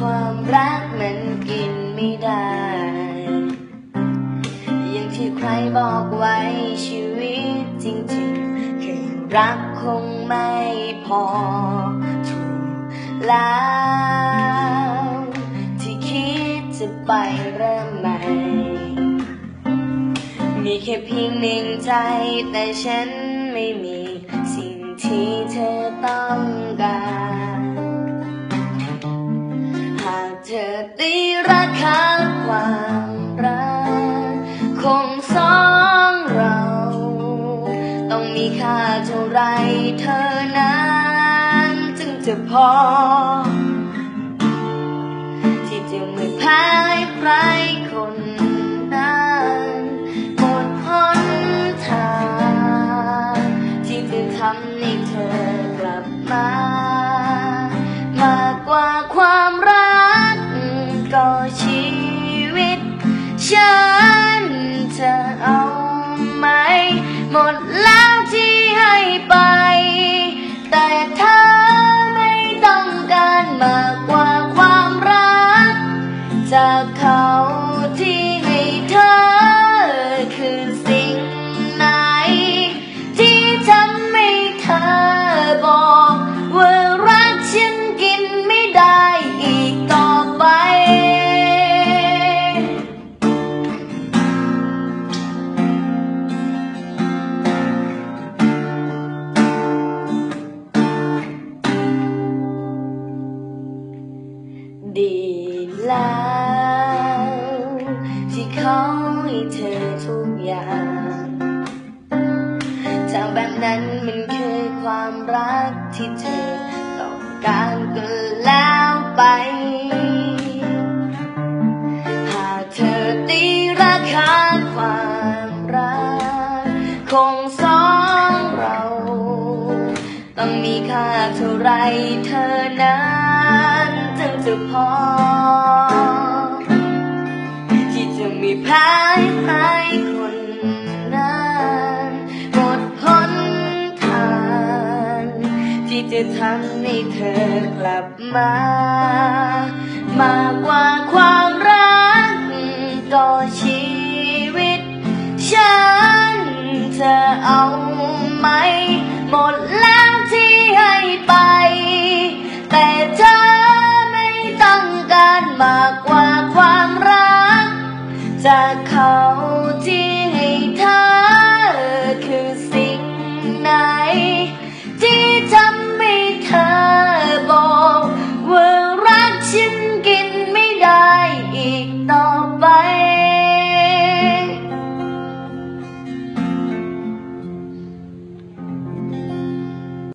ความรักมันกินไม่ได้ อย่างที่ใครบอกไว้ชีวิตจริงๆแค่รักคงไม่พอถูกแล้ว ที่คิดจะไปเริ่มใหม่ มีแค่เพียงหนึ่งใจแต่ฉันไม่มีสิ่งที่เธอต้อง เท่าไรเธอนั้นจึงจะพอ ที่จะไม่แพ้ใครคนนั้นหมดหนทางที่จะทำให้เธอกลับมา มากกว่าความรักก็ชีวิต ฉันจะเอาไหมหมดแล้ว บอกว่ารักฉันกินไม่ได้อีกต่อไป ดีแล้วที่เขาให้เธอทุกอย่างจากแบบนั้นมัน รักที่เธอต้องการก็แล้วไป หากเธอตีราคาความรักของสองเรา ต้องมีค่าเท่าไรเธอนั้นจึงจะพอ ที่จะมีแพ้ใค จะทำให้เธอกลับมา มากกว่าความรักก็ชีวิต ฉันจะเอาไหม หมดแล้วที่ให้ไป แต่เธอไม่ต้องการมากกว่าความรักจากเขา